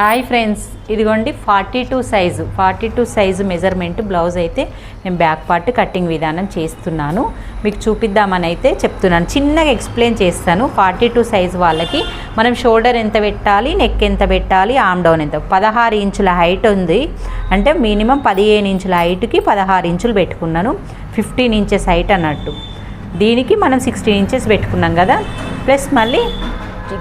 Hi friends ఇదిగోండి forty two size. Forty two size measurement blouse అయితే నేను back part cutting విధానం చేస్తున్నాను. మీకు చూపిద్దామని అయితే చెప్తున్నాను. చిన్నగా ఎక్స్ప్లెయిన్ చేస్తాను. ఫార్టీ టూ సైజు వాళ్ళకి మనం షోల్డర్ ఎంత పెట్టాలి నెక్ ఎంత పెట్టాలి ఆమ్ డౌన్ ఎంత. పదహారు ఇంచుల హైట్ ఉంది. అంటే మినిమం పదిహేను ఇంచుల హైట్కి పదహారు ఇంచులు పెట్టుకున్నాను. ఫిఫ్టీన్ ఇంచెస్ హైట్ అన్నట్టు. దీనికి మనం సిక్స్టీన్ ఇంచెస్ పెట్టుకున్నాం కదా. ప్లస్ మళ్ళీ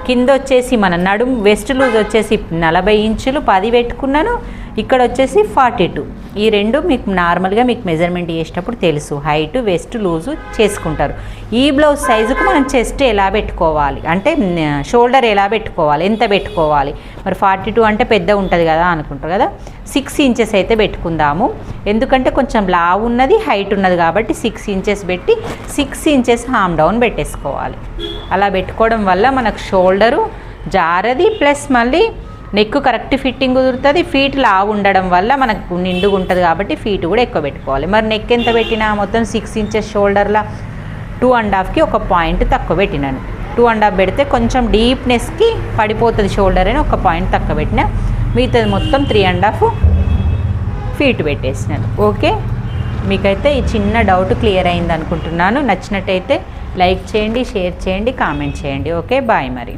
కింద వచ్చేసి మన నడుం వెస్ట్ లూజ్ వచ్చేసి నలభై ఇంచులు పది పెట్టుకున్నాను. ఇక్కడ వచ్చేసి ఫార్టీ టూ. ఈ రెండు మీకు నార్మల్గా మీకు మెజర్మెంట్ చేసేటప్పుడు తెలుసు. హైట్ వెస్ట్ లూజు చేసుకుంటారు. ఈ బ్లౌజ్ సైజుకు మనం చెస్ట్ ఎలా పెట్టుకోవాలి? అంటే షోల్డర్ ఎలా పెట్టుకోవాలి? ఎంత పెట్టుకోవాలి? మరి ఫార్టీ టూ అంటే పెద్ద ఉంటుంది కదా అనుకుంటారు కదా? సిక్స్ ఇంచెస్ అయితే పెట్టుకుందాము. ఎందుకంటే కొంచెం లావు ఉన్నది హైట్ ఉన్నది కాబట్టి సిక్స్ ఇంచెస్ పెట్టి సిక్స్ ఇంచెస్ హామ్ డౌన్ పెట్టేసుకోవాలి. అలా పెట్టుకోవడం వల్ల మనకు షోల్డరు జారది ప్లస్ మళ్ళీ నెక్ కరెక్ట్ ఫిట్టింగ్ కుదురుతుంది ఫీట్ లావు ఉండడం వల్ల మనకు నిండుగా ఉంటుంది కాబట్టి ఫీట్ కూడా ఎక్కువ పెట్టుకోవాలి. మరి నెక్ ఎంత పెట్టినా మొత్తం సిక్స్ ఇంచెస్ షోల్డర్లా టూ అండ్ హాఫ్కి ఒక పాయింట్ తక్కువ పెట్టినాను. టూ అండ్ హాఫ్ పెడితే కొంచెం డీప్నెస్కి పడిపోతుంది షోల్డర్ అని ఒక పాయింట్ తక్కువ పెట్టిన మిగతాది మొత్తం త్రీ అండ్ హాఫ్ ఫీట్ పెట్టేసినాను. ఓకే మీకైతే ఈ చిన్న డౌట్ క్లియర్ అయింది అనుకుంటున్నాను నచ్చినట్టయితే లైక్ చేయండి షేర్ చేయండి కామెంట్ చేయండి. ఓకే బాయ్ మరి.